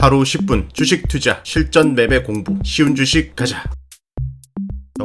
하루 10분 주식 투자 실전 맵의 공부 쉬운 주식 가자.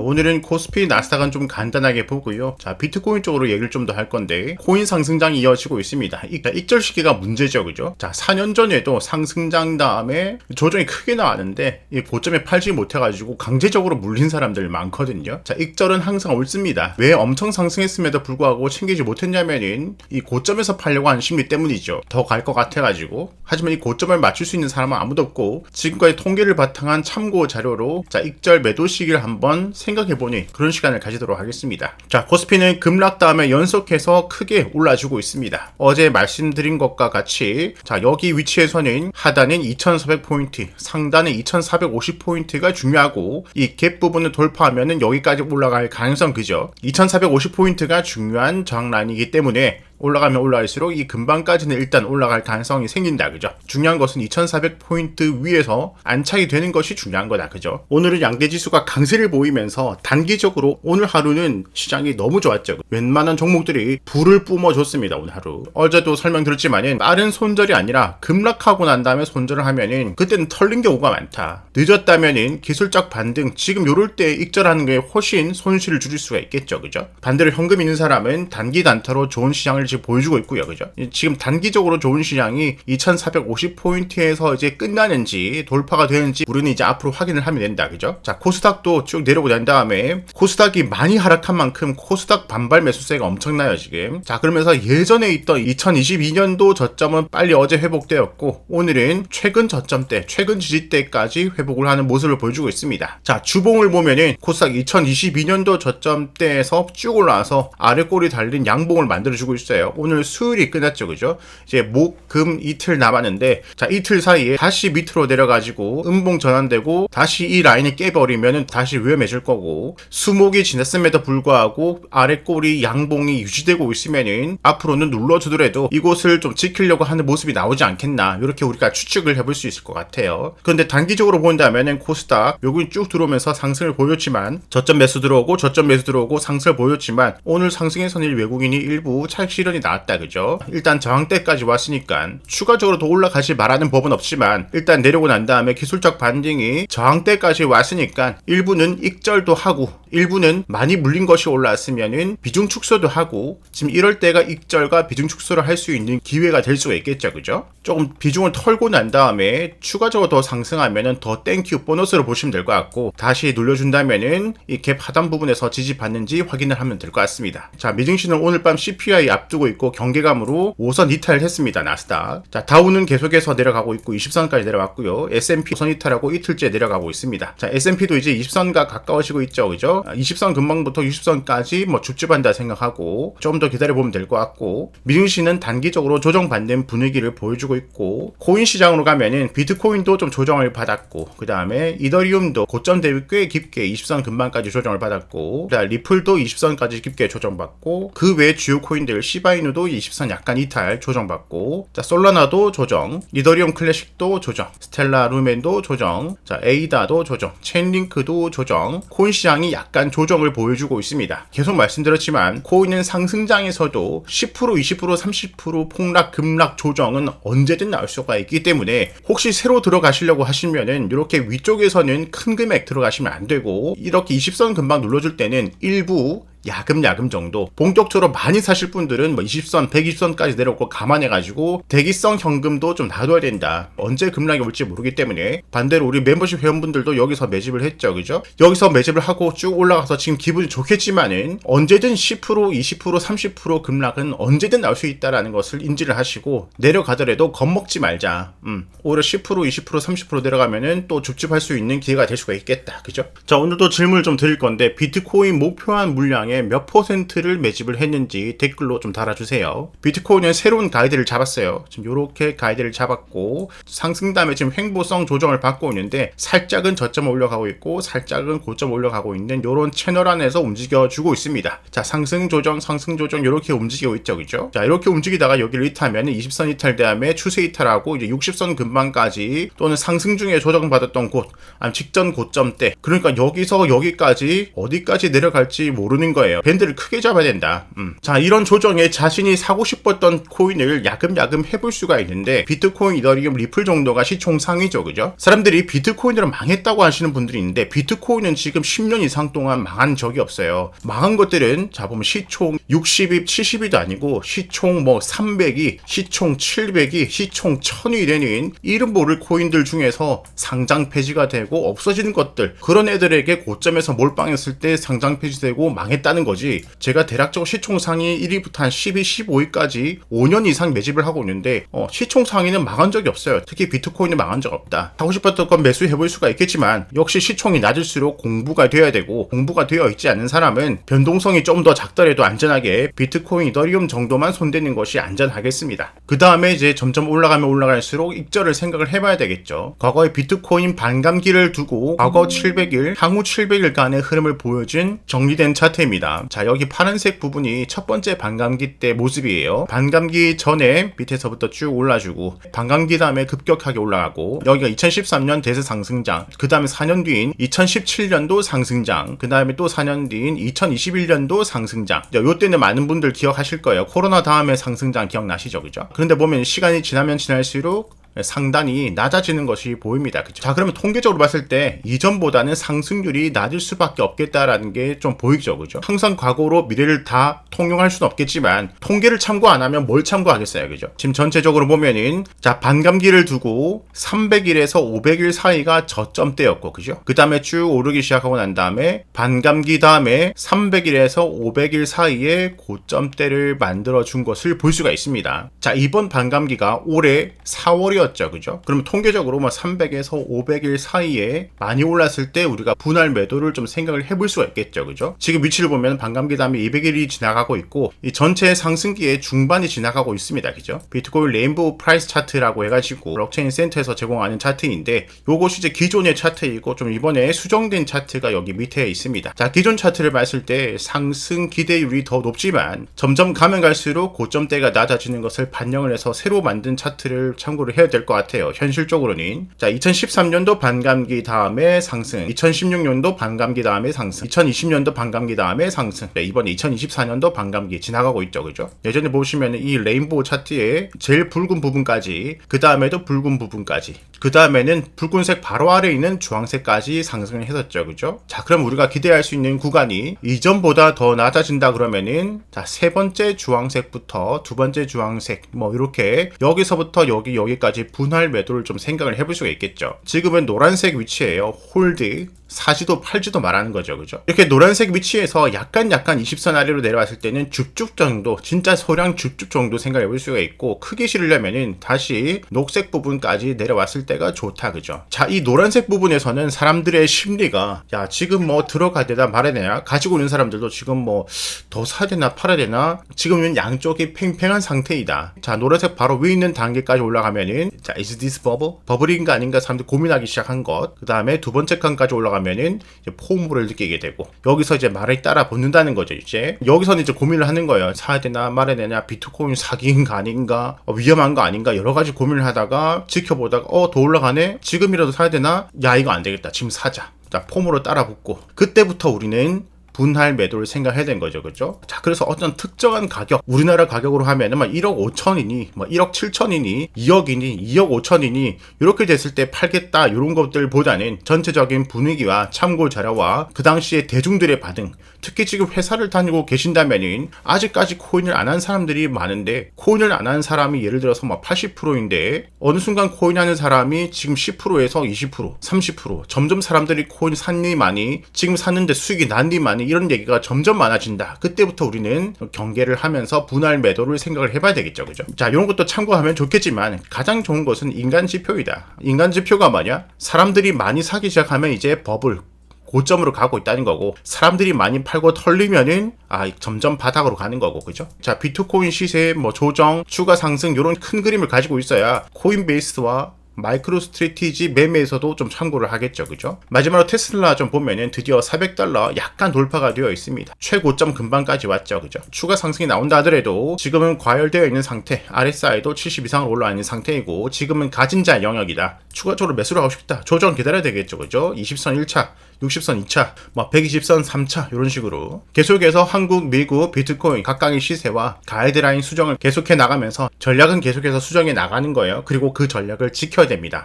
자, 오늘은 코스피 나스닥은 좀 간단하게 보고요. 자, 비트코인 쪽으로 얘기를 좀 더 할 건데, 코인 상승장이 이어지고 있습니다. 익절 시기가 문제죠, 그죠? 자, 4년 전에도 상승장 다음에 조정이 크게 나왔는데, 이 고점에 팔지 못해가지고 강제적으로 물린 사람들 많거든요. 자, 익절은 항상 옳습니다. 왜 엄청 상승했음에도 불구하고 챙기지 못했냐면은, 이 고점에서 팔려고 하는 심리 때문이죠. 더 갈 것 같아가지고. 하지만 이 고점을 맞출 수 있는 사람은 아무도 없고, 지금까지 통계를 바탕한 참고 자료로, 자, 익절 매도 시기를 한번 생 각해보니 그런 시간을 가지도록 하겠습니다. 자, 코스피는 급락 다음에 연속해서 크게 올라주고 있습니다. 어제 말씀드린 것과 같이 자, 여기 위치에서는 하단은 2400포인트, 상단은 2450포인트가 중요하고 이 갭 부분을 돌파하면은 여기까지 올라갈 가능성 그죠? 2450포인트가 중요한 저항라인이기 때문에 올라가면 올라갈수록 이 근방까지는 일단 올라갈 가능성이 생긴다 그죠? 중요한 것은 2400포인트 위에서 안착이 되는 것이 중요한 거다 그죠? 오늘은 양대지수가 강세를 보이면서 단기적으로 오늘 하루는 시장이 너무 좋았죠. 웬만한 종목들이 불을 뿜어줬습니다 오늘 하루. 어제도 설명드렸지만은 빠른 손절이 아니라 급락하고 난 다음에 손절을 하면은 그때는 털린 경우가 많다. 늦었다면은 기술적 반등 지금 요럴 때 익절하는 게 훨씬 손실을 줄일 수가 있겠죠 그죠? 반대로 현금 있는 사람은 단기 단타로 좋은 시장을 지금 보여주고 있고요. 그죠? 지금 단기적으로 좋은 시장이 2450포인트에서 이제 끝나는지 돌파가 되는지 우리는 이제 앞으로 확인을 하면 된다. 그죠? 자, 코스닥도 쭉 내려오고 난 다음에 코스닥이 많이 하락한 만큼 코스닥 반발 매수세가 엄청나요, 지금. 자, 그러면서 예전에 있던 2022년도 저점은 빨리 어제 회복되었고 오늘은 최근 저점대, 최근 지지대까지 회복을 하는 모습을 보여주고 있습니다. 자, 주봉을 보면은 코스닥 2022년도 저점대에서 쭉 올라와서 아래 꼬리 달린 양봉을 만들어주고 있어요. 오늘 수요일이 끝났죠, 그죠? 이제 목, 금 이틀 남았는데, 자, 이틀 사이에 다시 밑으로 내려가지고 음봉 전환되고, 다시 이 라인을 깨버리면은 다시 위험해질 거고, 수목이 지났음에도 불구하고 아래 꼬리 양봉이 유지되고 있으면은 앞으로는 눌러주더라도 이곳을 좀 지키려고 하는 모습이 나오지 않겠나, 이렇게 우리가 추측을 해볼 수 있을 것 같아요. 그런데 단기적으로 본다면은 코스닥, 여기 쭉 들어오면서 상승을 보였지만, 저점 매수 들어오고, 저점 매수 들어오고, 상승을 보였지만, 오늘 상승에서는 외국인이 일부 차익 실 현이 나왔다 그죠? 일단 저항대까지 왔으니까 추가적으로 더 올라가지 말하는 법은 없지만 일단 내려오고 난 다음에 기술적 반등이 저항대까지 왔으니까 일부는 익절도 하고 일부는 많이 물린 것이 올라왔으면은 비중 축소도 하고 지금 이럴 때가 익절과 비중 축소를 할 수 있는 기회가 될 수가 있겠죠 그죠? 조금 비중을 털고 난 다음에 추가적으로 더 상승하면은 더 땡큐 보너스로 보시면 될 것 같고 다시 눌려준다면은 이 갭 하단 부분에서 지지받는지 확인을 하면 될 것 같습니다. 자 미증시는 오늘 밤 CPI 앞두 고 있고 경계감으로 5선 이탈을 했습니다. 나스닥. 자 다우는 계속해서 내려가고 있고 20선까지 내려왔고요. S&P 선 이탈하고 이틀째 내려가고 있습니다. 자 S&P도 이제 20선과 가까워지고 있죠, 그죠? 20선 근방부터 60선까지 뭐 줍줍한다 생각하고 좀 더 기다려 보면 될 것 같고 미증시는 단기적으로 조정받는 분위기를 보여주고 있고 코인 시장으로 가면은 비트코인도 좀 조정을 받았고 그 다음에 이더리움도 고점 대비 꽤 깊게 20선 근방까지 조정을 받았고 리플도 20선까지 깊게 조정받고 그 외 주요 코인들 시바이누도 20선 약간 이탈 조정받고 자 솔라나도 조정 이더리움 클래식도 조정 스텔라 루멘도 조정 자 에이다도 조정 체인링크도 조정 코인 시장이 약간 조정을 보여주고 있습니다. 계속 말씀드렸지만 코인은 상승장에서도 10% 20% 30% 폭락 급락 조정은 언제든 나올 수가 있기 때문에 혹시 새로 들어가시려고 하시면은 이렇게 위쪽에서는 큰 금액 들어가시면 안 되고 이렇게 20선 금방 눌러줄 때는 일부 야금야금 정도. 본격적으로 많이 사실 분들은 뭐 20선 120선까지 내려오고 감안해가지고 대기성 현금도 좀 놔둬야 된다. 언제 급락이 올지 모르기 때문에. 반대로 우리 멤버십 회원분들도 여기서 매집을 했죠. 그죠? 여기서 매집을 하고 쭉 올라가서 지금 기분이 좋겠지만은 언제든 10% 20% 30% 급락은 언제든 나올 수 있다라는 것을 인지를 하시고 내려가더라도 겁먹지 말자. 음. 오히려 10% 20% 30% 내려가면은 또 줍줍할 수 있는 기회가 될 수가 있겠다. 그죠? 자 오늘도 질문을 좀 드릴 건데 비트코인 목표한 물량 에 몇 퍼센트를 매집을 했는지 댓글로 좀 달아주세요. 비트코인은 새로운 가이드를 잡았어요. 지금 이렇게 가이드를 잡았고 상승 다음에 지금 횡보성 조정을 받고 있는데 살짝은 저점 올려가고 있고 살짝은 고점 올려가고 있는 이런 채널 안에서 움직여주고 있습니다. 자 상승 조정 상승 조정 이렇게 움직이고 있죠, 그죠? 자 이렇게 움직이다가 여기를 이탈하면 20선 이탈 다음에 추세 이탈하고 이제 60선 근방까지 또는 상승 중에 조정받았던 곳, 직전 고점대 그러니까 여기서 여기까지 어디까지 내려갈지 모르는 거예요. 거예요. 밴드를 크게 잡아야 된다. 음. 자, 이런 조정에 자신이 사고 싶었던 코인을 야금야금 해볼 수가 있는데 비트코인, 이더리움, 리플 정도가 시총 상위죠. 그죠? 사람들이 비트코인으로 망했다고 하시는 분들이 있는데 비트코인은 지금 10년 이상 동안 망한 적이 없어요. 망한 것들은 자 보면 시총 60이 70이도 아니고 시총 뭐 300이 시총 700이 시총 1000이 되는 이름 모를 코인들 중에서 상장 폐지가 되고 없어지는 것들 그런 애들에게 고점에서 몰빵했을 때 상장 폐지되고 망했다는 거지 제가 대략적으로 시총 상위 1위부터 한 12, 15위까지 5년 이상 매집을 하고 있는데 어, 시총 상위는 망한 적이 없어요 특히 비트코인은 망한 적 없다 하고 싶었던 건 매수해볼 수가 있겠지만 역시 시총이 낮을수록 공부가 되어야 되고 공부가 되어 있지 않은 사람은 변동성이 좀 더 작더라도 안전하게 비트코인, 이더리움 정도만 손대는 것이 안전하겠습니다. 그 다음에 이제 점점 올라가면 올라갈수록 익절을 생각을 해봐야 되겠죠. 과거에 비트코인 반감기를 두고 과거 700일, 향후 700일간의 흐름을 보여준 정리된 차트입니다. 자, 여기 파란색 부분이 첫 번째 반감기 때 모습이에요. 반감기 전에 밑에서부터 쭉 올라주고 반감기 다음에 급격하게 올라가고 여기가 2013년 대세 상승장, 그 다음에 4년 뒤인 2017년도 상승장, 그 다음에 또 4년 뒤인 2021년도 상승장. 요 때는 많은 분들 기억하실 거예요. 코로나 다음에 상승장 기억나시죠? 그죠? 그런데 보면 시간이 지나면 지날수록 상단이 낮아지는 것이 보입니다. 그죠? 자, 그러면 통계적으로 봤을 때 이전보다는 상승률이 낮을 수밖에 없겠다라는 게 좀 보이죠. 그죠? 항상 과거로 미래를 다 통용할 수는 없겠지만 통계를 참고 안 하면 뭘 참고하겠어요. 그죠? 지금 전체적으로 보면은 자, 반감기를 두고 300일에서 500일 사이가 저점대였고 그죠? 그다음에 쭉 오르기 시작하고 난 다음에 반감기 다음에 300일에서 500일 사이에 고점대를 만들어 준 것을 볼 수가 있습니다. 자, 이번 반감기가 올해 4월이었 죠 그죠? 그러면 통계적으로 뭐 300에서 500일 사이에 많이 올랐을 때 우리가 분할 매도를 좀 생각을 해볼 수가 있겠죠. 그죠? 지금 위치를 보면 반감기 다음에 200일이 지나가고 있고 이 전체 상승기의 중반이 지나가고 있습니다. 그죠? 비트코인 레인보우 프라이스 차트라고 해가지고 블록체인 센터에서 제공하는 차트인데 요것이 이제 기존의 차트이고 좀 이번에 수정된 차트가 여기 밑에 있습니다. 자, 기존 차트를 봤을 때 상승 기대율이 더 높지만 점점 가면 갈수록 고점대가 낮아지는 것을 반영을 해서 새로 만든 차트를 참고를 해야 될 것 같아요. 현실적으로는. 자, 2013년도 반감기 다음에 상승, 2016년도 반감기 다음에 상승, 2020년도 반감기 다음에 상승, 네, 이번에 2024년도 반감기 지나가고 있죠. 그죠? 예전에 보시면 이 레인보우 차트에 제일 붉은 부분까지, 그 다음에도 붉은 부분까지, 그 다음에는 붉은색 바로 아래에 있는 주황색까지 상승을 했었죠. 그죠? 자, 그럼 우리가 기대할 수 있는 구간이 이전보다 더 낮아진다 그러면은 자, 세 번째 주황색부터 두 번째 주황색 뭐 이렇게 여기서부터 여기 여기까지 분할 매도를 좀 생각을 해볼 수가 있겠죠. 지금은 노란색 위치에요. 홀드 사지도 팔지도 말하는 거죠. 그죠? 이렇게 노란색 위치에서 약간 약간 20선 아래로 내려왔을 때는 줍줍 정도, 진짜 소량 줍줍 정도 생각해 볼 수가 있고 크게 실으려면은 다시 녹색 부분까지 내려왔을 때가 좋다. 그죠? 자, 이 노란색 부분에서는 사람들의 심리가 야, 지금 뭐 들어가야 되나 말아야 되나 가지고 있는 사람들도 지금 뭐 더 사야 되나 팔아야 되나 지금은 양쪽이 팽팽한 상태이다. 자, 노란색 바로 위에 있는 단계까지 올라가면은 자, is this bubble? 버블인가 아닌가 사람들 고민하기 시작한 것. 그 다음에 두 번째 칸까지 올라가 가면은 포물을 느끼게 되고 여기서 이제 말을 따라 붙는다는 거죠 이제. 여기서는 이제 고민을 하는 거예요. 사야 되나 말아야 되냐 비트코인 사기인가 아닌가 어, 위험한 거 아닌가 여러 가지 고민을 하다가 지켜보다가 어 더 올라가네? 지금이라도 사야 되나? 야 이거 안 되겠다. 지금 사자. 자 폼으로 따라 붙고. 그때부터 우리는 분할 매도를 생각해야 되는 거죠. 그죠? 자, 그래서 어떤 특정한 가격, 우리나라 가격으로 하면은 막 1억 5천이니, 뭐 1억 7천이니, 2억이니, 2억 5천이니, 이렇게 됐을 때 팔겠다, 이런 것들보다는 전체적인 분위기와 참고 자료와 그 당시에 대중들의 반응, 특히 지금 회사를 다니고 계신다면은 아직까지 코인을 안 한 사람들이 많은데, 코인을 안 한 사람이 예를 들어서 막 80%인데, 어느 순간 코인 하는 사람이 지금 10%에서 20%, 30%, 점점 사람들이 코인 샀니 많이, 지금 샀는데 수익이 난니 많이, 이런 얘기가 점점 많아진다. 그때부터 우리는 경계를 하면서 분할 매도를 생각을 해봐야 되겠죠. 그죠? 자, 이런 것도 참고하면 좋겠지만 가장 좋은 것은 인간 지표이다. 인간 지표가 뭐냐? 사람들이 많이 사기 시작하면 이제 버블, 고점으로 가고 있다는 거고 사람들이 많이 팔고 털리면은 아 점점 바닥으로 가는 거고 그죠? 자 비트코인 시세 뭐 조정 추가 상승 이런 큰 그림을 가지고 있어야 코인베이스와 마이크로 스트레티지 매매에서도 좀 참고를 하겠죠. 그죠? 마지막으로 테슬라 좀 보면은 드디어 400달러 약간 돌파가 되어 있습니다. 최고점 근방까지 왔죠. 그죠? 추가 상승이 나온다 하더라도 지금은 과열되어 있는 상태, RSI도 70 이상으로 올라와 있는 상태이고 지금은 가진 자 영역이다. 추가적으로 매수를 하고 싶다. 조정 기다려야 되겠죠. 그죠? 20선 1차, 60선 2차, 뭐 120선 3차 이런 식으로 계속해서 한국, 미국, 비트코인 각각의 시세와 가이드라인 수정을 계속해 나가면서 전략은 계속해서 수정해 나가는 거예요. 그리고 그 전략을 지켜야 됩니다.